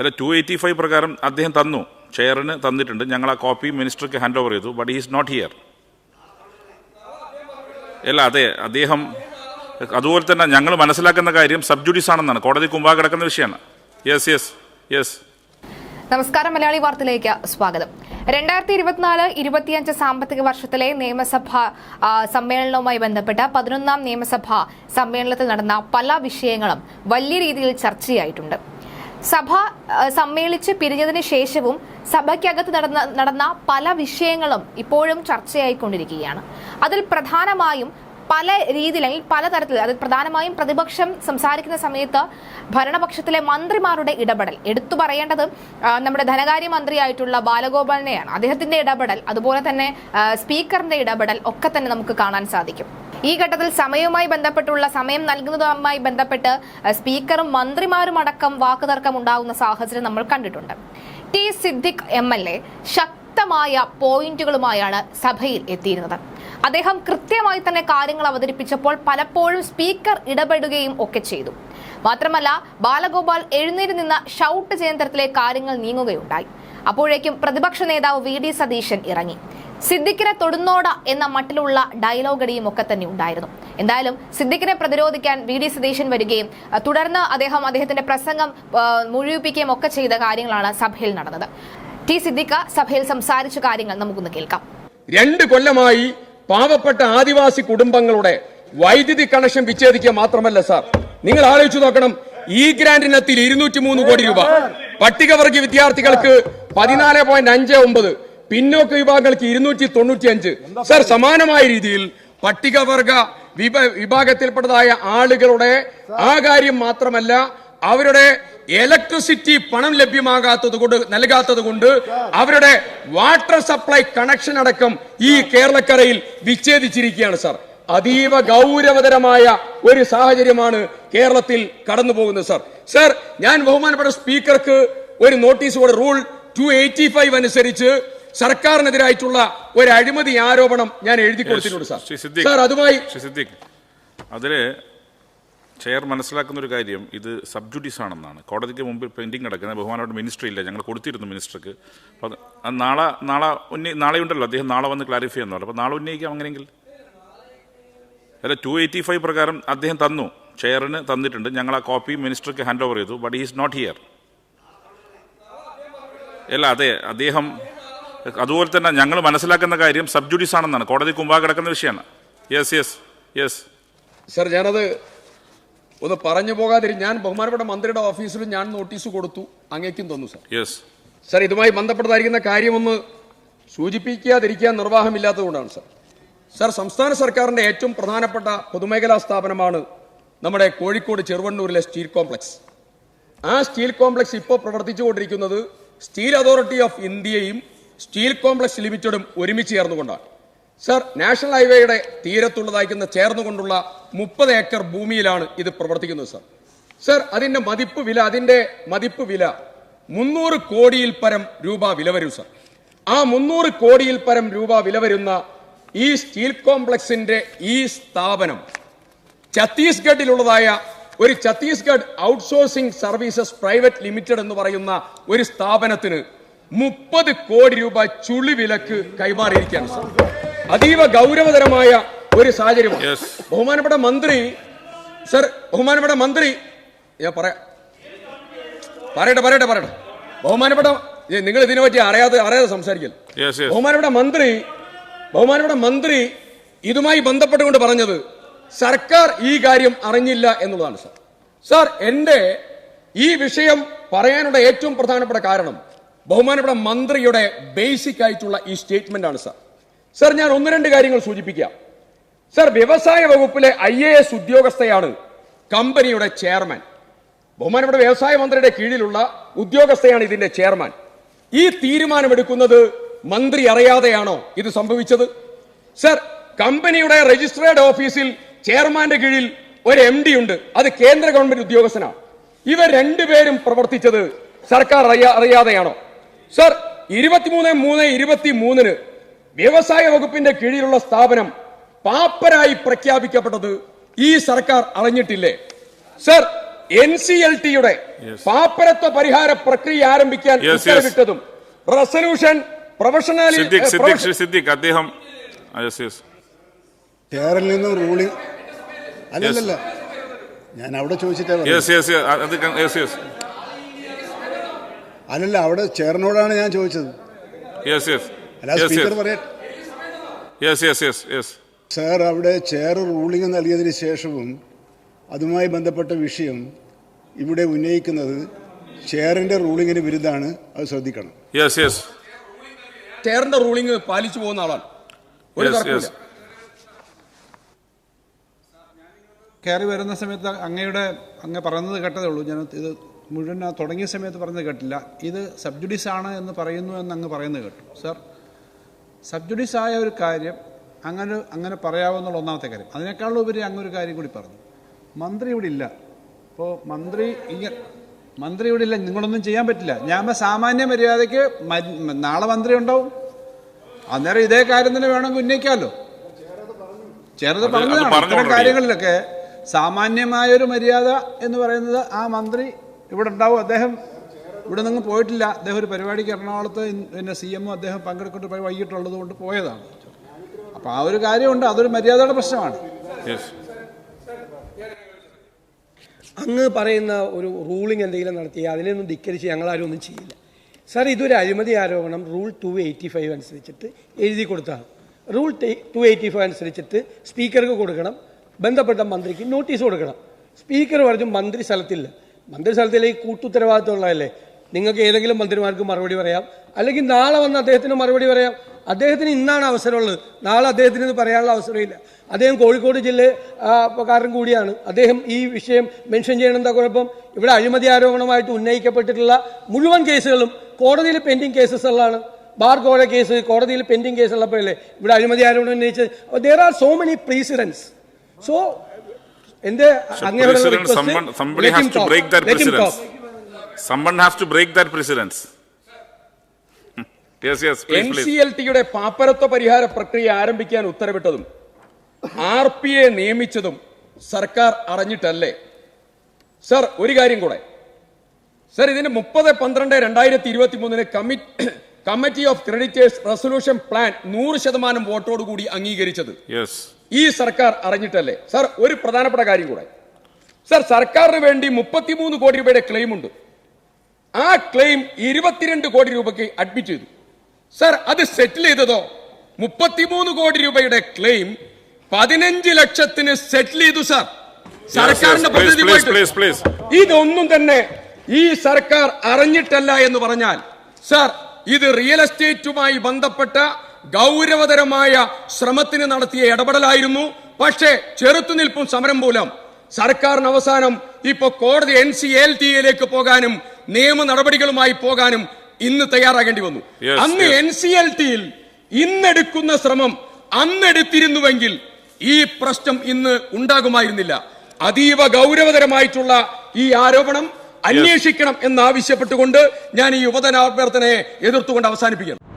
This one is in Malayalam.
അല്ല ടു എയ്റ്റി ഫൈവ് പ്രകാരം അദ്ദേഹം തന്നു. ചെയറിന് തന്നിട്ടുണ്ട്. ഞങ്ങൾ ആ കോപ്പി മിനിസ്റ്റർക്ക് ഹാൻഡ് ഓവർ ചെയ്തു. ബട്ട് ഈസ് നോട്ട് ഹിയർ അല്ല അതെ അദ്ദേഹം അതുപോലെ തന്നെ ഞങ്ങൾ മനസ്സിലാക്കുന്ന കാര്യം സബ്ജുഡീസ് ആണെന്നാണ്. കോടതി കുമ്പാ കിടക്കുന്ന വിഷയമാണ്. യെസ് യെസ് യെസ് നമസ്കാരം മലയാളി വാർത്തയിലേക്ക് സ്വാഗതം. രണ്ടായിരത്തി ഇരുപത്തിനാല് ഇരുപത്തിയഞ്ച് സാമ്പത്തിക വർഷത്തിലെ നിയമസഭ സമ്മേളനവുമായി ബന്ധപ്പെട്ട പതിനൊന്നാം നിയമസഭാ സമ്മേളനത്തിൽ നടന്ന പല വിഷയങ്ങളും വലിയ രീതിയിൽ ചർച്ചയായിട്ടുണ്ട്. സഭ സമ്മേളിച്ച് പിരിഞ്ഞതിന് ശേഷവും സഭയ്ക്കകത്ത് നടന്ന നടന്ന പല വിഷയങ്ങളും ഇപ്പോഴും ചർച്ചയായിക്കൊണ്ടിരിക്കുകയാണ്. അതിൽ പ്രധാനമായും പല രീതിയിൽ അല്ലെങ്കിൽ പലതരത്തിൽ അത് പ്രധാനമായും പ്രതിപക്ഷം സംസാരിക്കുന്ന സമയത്ത് ഭരണപക്ഷത്തിലെ മന്ത്രിമാരുടെ ഇടപെടൽ. എടുത്തു പറയേണ്ടത് നമ്മുടെ ധനകാര്യമന്ത്രിയായിട്ടുള്ള ബാലഗോപാലിനെയാണ്. അദ്ദേഹത്തിന്റെ ഇടപെടൽ അതുപോലെ തന്നെ സ്പീക്കറിന്റെ ഇടപെടൽ ഒക്കെ തന്നെ നമുക്ക് കാണാൻ സാധിക്കും. ഈ ഘട്ടത്തിൽ സമയവുമായി ബന്ധപ്പെട്ടുള്ള സമയം നൽകുന്നതുമായി ബന്ധപ്പെട്ട് സ്പീക്കറും മന്ത്രിമാരും അടക്കം വാക്കുതർക്കം ഉണ്ടാകുന്ന സാഹചര്യം നമ്മൾ കണ്ടിട്ടുണ്ട്. T Siddique M L A ശക്തമായ പോയിന്റുകളുമായാണ് സഭയിൽ എത്തിയിരുന്നത്. അദ്ദേഹം കൃത്യമായി തന്നെ കാര്യങ്ങൾ അവതരിപ്പിച്ചപ്പോൾ പലപ്പോഴും സ്പീക്കർ ഇടപെടുകയും ഒക്കെ ചെയ്തു. മാത്രമല്ല ബാലഗോപാൽ എഴുന്നേറ്റ് നിന്ന് ഷൗട്ട് ചെയ്യുന്ന തരത്തിലെ കാര്യങ്ങൾ നീങ്ങുകയുണ്ടായി. അപ്പോഴേക്കും പ്രതിപക്ഷ നേതാവ് വി ഡി സതീശൻ ഇറങ്ങി. സിദ്ദിഖിനെ തൊടുന്നോട എന്ന മട്ടിലുള്ള ഡയലോഗടിയും ഒക്കെ തന്നെ ഉണ്ടായിരുന്നു. എന്തായാലും സിദ്ദിഖിനെ പ്രതിരോധിക്കാൻ വി ഡി സതീശൻ വരികയും തുടർന്ന് അദ്ദേഹം അദ്ദേഹത്തിന്റെ പ്രസംഗം മുഴുവിപ്പിക്കുകയും ഒക്കെ ചെയ്ത കാര്യങ്ങളാണ് സഭയിൽ നടന്നത്. ടി സിദ്ദിഖ സഭയിൽ സംസാരിച്ച കാര്യങ്ങൾ നമുക്കൊന്ന് കേൾക്കാം. രണ്ട് കൊല്ലമായി പാവപ്പെട്ട ആദിവാസി കുടുംബങ്ങളുടെ വൈദ്യുതി കണക്ഷൻ വിച്ഛേദിക്കുക മാത്രമല്ല സാർ. നിങ്ങൾ ആലോചിച്ചു നോക്കണം ഈ ഗ്രാന്റിനത്തിൽ ഇരുന്നൂറ്റി മൂന്ന് കോടി രൂപ. പട്ടികവർഗ വിദ്യാർത്ഥികൾക്ക് പതിനാല് പോയിന്റ് അഞ്ച് ഒമ്പത് പിന്നോക്ക വിഭാഗങ്ങൾക്ക് ഇരുന്നൂറ്റി തൊണ്ണൂറ്റി അഞ്ച് സർ സമാനമായ രീതിയിൽ പട്ടികവർഗ വിഭ വിഭാഗത്തിൽപ്പെട്ടതായ ആളുകളുടെ ആ കാര്യം മാത്രമല്ല അവരുടെ ഇലക്ട്രിസിറ്റി പണം ലഭ്യമാകാത്തത് കൊണ്ട് നൽകാത്തത് കൊണ്ട് അവരുടെ വാട്ടർ സപ്ലൈ കണക്ഷൻ അടക്കം ഈ കേരളക്കരയിൽ വിച്ഛേദിച്ചിരിക്കുകയാണ് സർ. അതീവ ഗൗരവതരമായ ഒരു സാഹചര്യമാണ് കേരളത്തിൽ കടന്നു പോകുന്നത് സർ. സാർ ഞാൻ ബഹുമാനപ്പെട്ട സ്പീക്കർക്ക് ഒരു നോട്ടീസ് കൂടെ റൂൾ ടു അനുസരിച്ച് സർക്കാരിനെതിരായിട്ടുള്ള ഒരു അഴിമതി ആരോപണം ഞാൻ എഴുതി കൊടുത്തിട്ടുണ്ട് സാർ. സാർ അതുമായി അതിൽ ചെയർ മനസ്സിലാക്കുന്ന ഒരു കാര്യം ഇത് സബ്ജുഡീസ് ആണെന്നാണ്. കോടതിക്ക് മുമ്പിൽ പെൻഡിങ് കിടക്കുന്ന ബഹുമാനോട് മിനിസ്റ്റർ ഇല്ല ഞങ്ങൾ കൊടുത്തിരുന്നു മിനിസ്റ്റർക്ക്. അത് നാളെ നാളെ ഉന്നയി നാളെ ഉണ്ടല്ലോ അദ്ദേഹം നാളെ വന്ന് ക്ലാരിഫൈ ചെയ്യുന്നു അപ്പോൾ നാളെ ഉന്നയിക്കാം അങ്ങനെയെങ്കിൽ. അല്ല ടു എയ്റ്റി ഫൈവ് പ്രകാരം അദ്ദേഹം തന്നു. ചെയറിന് തന്നിട്ടുണ്ട്. ഞങ്ങൾ ആ കോപ്പി മിനിസ്റ്റർക്ക് ഹാൻഡ് ഓവർ ചെയ്തു ബട്ട് ഹീസ് നോട്ട് ഹിയർ അല്ല അതെ അദ്ദേഹം അതുപോലെ തന്നെ ഞങ്ങൾ മനസ്സിലാക്കുന്ന കാര്യം സബ്ജുഡീസ് ആണെന്നാണ്. കോടതി കുമ്പാ കിടക്കുന്ന വിഷയമാണ്. യെസ് യെസ് യെസ് സർ ഞാനത് ഒന്ന് പറഞ്ഞു പോകാതിരി ഞാൻ ബഹുമാനപ്പെട്ട മന്ത്രിയുടെ ഓഫീസിലും ഞാൻ നോട്ടീസ് കൊടുത്തു. അങ്ങേക്കും തന്നു സർ യെസ് സർ ഇതുമായി ബന്ധപ്പെട്ടതായിരിക്കുന്ന കാര്യമൊന്ന് സൂചിപ്പിക്കാതിരിക്കാൻ നിർവാഹമില്ലാത്തതുകൊണ്ടാണ് സർ സർ സംസ്ഥാന സർക്കാരിന്റെ ഏറ്റവും പ്രധാനപ്പെട്ട പൊതുമേഖലാ സ്ഥാപനമാണ് നമ്മുടെ കോഴിക്കോട് ചെറുവണ്ണൂരിലെ സ്റ്റീൽ കോംപ്ലക്സ്. ആ സ്റ്റീൽ കോംപ്ലക്സ് ഇപ്പോൾ പ്രവർത്തിച്ചുകൊണ്ടിരിക്കുന്നത് സ്റ്റീൽ അതോറിറ്റി ഓഫ് ഇന്ത്യയും സ്റ്റീൽ കോംപ്ലക്സ് ലിമിറ്റഡും ഒരുമിച്ച് ചേർന്നുകൊണ്ടാണ്. സർ നാഷണൽ ഹൈവേയുടെ തീരത്തുള്ളതായിരിക്കുന്ന ചേർന്നുകൊണ്ടുള്ള മുപ്പത് ഏക്കർ ഭൂമിയിലാണ് ഇത് പ്രവർത്തിക്കുന്നത് സർ. സർ അതിന്റെ മതിപ്പ് വില അതിന്റെ മതിപ്പ് വില മുന്നൂറ് കോടിയിൽ പരം രൂപ വില വരും സർ. ആ മുന്നൂറ് കോടിയിൽ പരം രൂപ വില വരുന്ന ഈ സ്റ്റീൽ കോംപ്ലക്സിന്റെ ഈ സ്ഥാപനം ഛത്തീസ്ഗഡിലുള്ളതായ ഒരു Chhattisgarh outsourcing services private limited എന്ന് പറയുന്ന ഒരു സ്ഥാപനത്തിന് മുപ്പത് കോടി രൂപ ചുളി വിലക്ക് കൈമാറിയിരിക്കുകയാണ് സർ. അതീവ ഗൗരവതരമായ ഒരു സാഹചര്യമാണ്. ബഹുമാനപ്പെട്ട മന്ത്രി സർ ബഹുമാനപ്പെട്ട മന്ത്രി ഞാൻ പറയാം. പറയട്ടെ പറയട്ടെ പറയട്ടെ. ബഹുമാനപ്പെട്ട നിങ്ങൾ ഇതിനെ പറ്റി അറിയാതെ അറിയാതെ സംസാരിക്കൽ ബഹുമാനപ്പെട്ട മന്ത്രി ബഹുമാനപ്പെട്ട മന്ത്രി ഇതുമായി ബന്ധപ്പെട്ടുകൊണ്ട് പറഞ്ഞത് സർക്കാർ ഈ കാര്യം അറിഞ്ഞില്ല എന്നുള്ളതാണ് സാർ. സാർ എന്റെ ഈ വിഷയം പറയാനുള്ള ഏറ്റവും പ്രധാനപ്പെട്ട കാരണം ബഹുമാനപ്പെട്ട മന്ത്രിയുടെ ബേസിക് ആയിട്ടുള്ള ഈ സ്റ്റേറ്റ്മെന്റ് ആണ് സാർ സാർ ഞാൻ ഒന്ന് രണ്ട് കാര്യങ്ങൾ സൂചിപ്പിക്കാം. സാർ വ്യവസായ വകുപ്പിലെ ഐ എ എസ് ഉദ്യോഗസ്ഥയാണ് കമ്പനിയുടെ ചെയർമാൻ ബഹുമാനപ്പെട്ട വ്യവസായ മന്ത്രിയുടെ കീഴിലുള്ള ഉദ്യോഗസ്ഥയാണ് ഇതിന്റെ ചെയർമാൻ ഈ തീരുമാനമെടുക്കുന്നത് മന്ത്രി അറിയാതെയാണോ ഇത് സംഭവിച്ചത്? സർ കമ്പനിയുടെ രജിസ്ട്രേഡ് ഓഫീസിൽ ചെയർമാന്റെ കീഴിൽ ഒരു എം ഡി ഉണ്ട്. അത് കേന്ദ്ര ഗവൺമെന്റ് ഉദ്യോഗസ്ഥനാണ് ഇവർ രണ്ടുപേരും പ്രവർത്തിച്ചത് സർക്കാർ അറിയാ അറിയാതെയാണോ? സർ ഇരുപത്തിമൂന്ന് മൂന്ന് ഇരുപത്തി മൂന്നിന് വ്യവസായ വകുപ്പിന്റെ കീഴിലുള്ള സ്ഥാപനം പാപ്പരായി പ്രഖ്യാപിക്കപ്പെട്ടത് ഈ സർക്കാർ അറിഞ്ഞിട്ടില്ലേ? സർ എൻ സി എൽ ടിയുടെ പാപ്പരത്വ പരിഹാര പ്രക്രിയ ആരംഭിക്കാൻ Yes, yes. ഉത്തരവിട്ടതും റെസൊല്യൂഷൻ പ്രൊഫഷണാലിറ്റി അദ്ദേഹം നിന്നും റൂളിംഗ് അല്ലല്ല ഞാൻ അവിടെ ചോദിച്ചിട്ടേ പറഞ്ഞു. യെസ് യെസ് അത് യെസ് യെസ് അല്ലല്ല അവിടെ ചേർന്നോടാണ് ഞാൻ ചോദിച്ചത്. യെസ് യെസ് അല്ല സ്പീക്കർ പറയ. Yes yes yes yes sir അവിടെ ചെയർ റൂളിംഗ് നൽകിയതിന് ശേഷവും അതുമായി ബന്ധപ്പെട്ട വിഷയം ഇവിടെ ഉന്നയിക്കുന്നത് ചെയറിന്റെ റൂളിംഗിന് വിരുദ്ധാണ് അത് ശ്രദ്ധിക്കണം. യെസ് യെസ് ചെയറിന്റെ റൂളിംഗ് പാലിച്ചു പോകുന്ന ആളാണ്. കയറി വരുന്ന സമയത്ത് അങ്ങയുടെ അങ്ങ് പറയുന്നത് കേട്ടതേ ഉള്ളൂ. ഞാൻ ഇത് മുഴുവൻ ആ തുടങ്ങിയ സമയത്ത് പറയുന്നത് കേട്ടില്ല. ഇത് സബ്ജുഡീസ് ആണ് എന്ന് പറയുന്നു എന്ന് അങ്ങ് പറയുന്നത് കേട്ടു. സർ സബ്ജുഡീസ് ആയ ഒരു കാര്യം അങ്ങനെ അങ്ങനെ പറയാവുന്നുള്ള ഒന്നാമത്തെ കാര്യം. അതിനേക്കാളും ഉപരി അങ്ങൊരു കാര്യം കൂടി പറഞ്ഞു. മന്ത്രി ഇവിടെ ഇല്ല. അപ്പോൾ മന്ത്രി ഇങ്ങ മന്ത്രി ഇവിടെ ഇല്ല. നിങ്ങളൊന്നും ചെയ്യാൻ പറ്റില്ല. ഞാൻ സാമാന്യ മര്യാദയ്ക്ക് നാളെ മന്ത്രി ഉണ്ടാവും. അന്നേരം ഇതേ കാര്യം തന്നെ വേണമെങ്കിൽ ഉന്നയിക്കാമല്ലോ ചേർത്ത് പറഞ്ഞതാണ്. already. കാര്യങ്ങളിലൊക്കെ സാമാന്യമായൊരു മര്യാദ എന്ന് പറയുന്നത് ആ മന്ത്രി ഇവിടെ ഉണ്ടാവും. അദ്ദേഹം ഇവിടെ നിന്ന് പോയിട്ടില്ല. അദ്ദേഹം ഒരു പരിപാടിക്ക് എറണാകുളത്ത് പിന്നെ സി എം അദ്ദേഹം പങ്കെടുക്കേണ്ട പോയി വൈകിട്ടുള്ളത് കൊണ്ട് പോയതാണ്. അപ്പോൾ ആ ഒരു കാര്യമുണ്ട്. അതൊരു മര്യാദയുടെ പ്രശ്നമാണ്. അങ്ങ് പറയുന്ന ഒരു റൂളിംഗ് എന്തെങ്കിലും നടത്തി അതിനെയൊന്നും ധിക്കരിച്ച് ഞങ്ങളാരും ഒന്നും ചെയ്യില്ല. സാർ ഇതൊരു അഴിമതി ആരോപണം. റൂൾ ടു എയ്റ്റി ഫൈവ് അനുസരിച്ചിട്ട് എഴുതി കൊടുത്താണ്. റൂൾ ടു എയ്റ്റി ഫൈവ് അനുസരിച്ചിട്ട് സ്പീക്കർക്ക് കൊടുക്കണം. ബന്ധപ്പെട്ട മന്ത്രിക്ക് നോട്ടീസ് കൊടുക്കണം. സ്പീക്കർ പറഞ്ഞു മന്ത്രി സ്ഥലത്തില്ല. മന്ത്രി സ്ഥലത്തിലേക്ക് കൂട്ടുത്തരവാദിത്തമുള്ളതല്ലേ? നിങ്ങൾക്ക് ഏതെങ്കിലും മന്ത്രിമാർക്ക് മറുപടി പറയാം? അല്ലെങ്കിൽ നാളെ വന്ന് അദ്ദേഹത്തിന് മറുപടി പറയാം? അദ്ദേഹത്തിന് ഇന്നാണ് അവസരമുള്ളത്. നാളെ അദ്ദേഹത്തിന് ഇത് പറയാനുള്ള അവസരമില്ല. അദ്ദേഹം കോഴിക്കോട് ജില്ല കാരൻ കൂടിയാണ്. അദ്ദേഹം ഈ വിഷയം മെൻഷൻ ചെയ്യണം എന്താ കുഴപ്പം? ഇവിടെ അഴിമതി ആരോപണമായിട്ട് ഉന്നയിക്കപ്പെട്ടിട്ടുള്ള മുഴുവൻ കേസുകളും കോടതിയിൽ പെൻഡിങ് കേസസ് ഉള്ളതാണ് ബാർ കോഴ കേസ് കോടതിയിൽ പെൻഡിങ് കേസ് ഉള്ളപ്പോഴല്ലേ ഇവിടെ അഴിമതി ആരോപണം ഉന്നയിച്ചത്? There are so many precedents so എന്റെ എൻ സി എൽ ടിയുടെ പാപ്പരത്വ പരിഹാര പ്രക്രിയ ആരംഭിക്കാൻ ഉത്തരവിട്ടതും ആർ പി എ നിയമിച്ചതും സർക്കാർ അറിഞ്ഞിട്ടല്ലേ? സർ ഒരു കാര്യം കൂടെ. സർ ഇതിന് മുപ്പത് പന്ത്രണ്ട് രണ്ടായിരത്തി ഇരുപത്തി മൂന്നിന് committee of creditors resolution plan നൂറ് ശതമാനം വോട്ടോടുകൂടി അംഗീകരിച്ചത്. ഈ സർക്കാർ അറിഞ്ഞിട്ടല്ലേ? സർ ഒരു പ്രധാനപ്പെട്ട കാര്യം കൂടെ. സർ സർക്കാരിന് വേണ്ടി മുപ്പത്തിമൂന്ന് കോടി രൂപയുടെ ക്ലെയിം ഉണ്ട്. ആ ക്ലെയിം ഇരുപത്തിരണ്ട് കോടി രൂപയ്ക്ക് അഡ്മിറ്റ് ചെയ്തു. സർ അത് സെറ്റിൽ ചെയ്തതോ? മുപ്പത്തിമൂന്ന് കോടി രൂപയുടെ ക്ലെയിം പതിനഞ്ച് ലക്ഷത്തിന് സെറ്റിൽ ചെയ്തു സർ. സർക്കാരിന്റെ. ഇതൊന്നും തന്നെ ഈ സർക്കാർ അറിഞ്ഞിട്ടല്ല എന്ന് പറഞ്ഞാൽ സർ ഇത് റിയൽ എസ്റ്റേറ്റുമായി ബന്ധപ്പെട്ട ഗൗരവതരമായ ശ്രമത്തിന് നടത്തിയ ഇടപെടലായിരുന്നു. പക്ഷേ ചെറുത്തുനിൽപ്പും സമരം മൂലം സർക്കാരിന് അവസാനം ഇപ്പൊ കോടതി എൻ സി എൽ ടി എയിലേക്ക് പോകാനും നിയമ നടപടികളുമായി പോകാനും ഇന്ന് തയ്യാറാകേണ്ടി വന്നു. അന്ന്. എൻ സി എൽ ടിയിൽ ഇന്നെടുക്കുന്ന ശ്രമം അന്നെടുത്തിരുന്നുവെങ്കിൽ ഈ പ്രശ്നം ഇന്ന് ഉണ്ടാകുമായിരുന്നില്ല. അതീവ ഗൗരവതരമായിട്ടുള്ള ഈ ആരോപണം അന്വേഷിക്കണം എന്നാവശ്യപ്പെട്ടുകൊണ്ട് ഞാൻ ഈ യുവജനാഭ്യർത്ഥനയെ എതിർത്തുകൊണ്ട് അവസാനിപ്പിക്കുന്നു.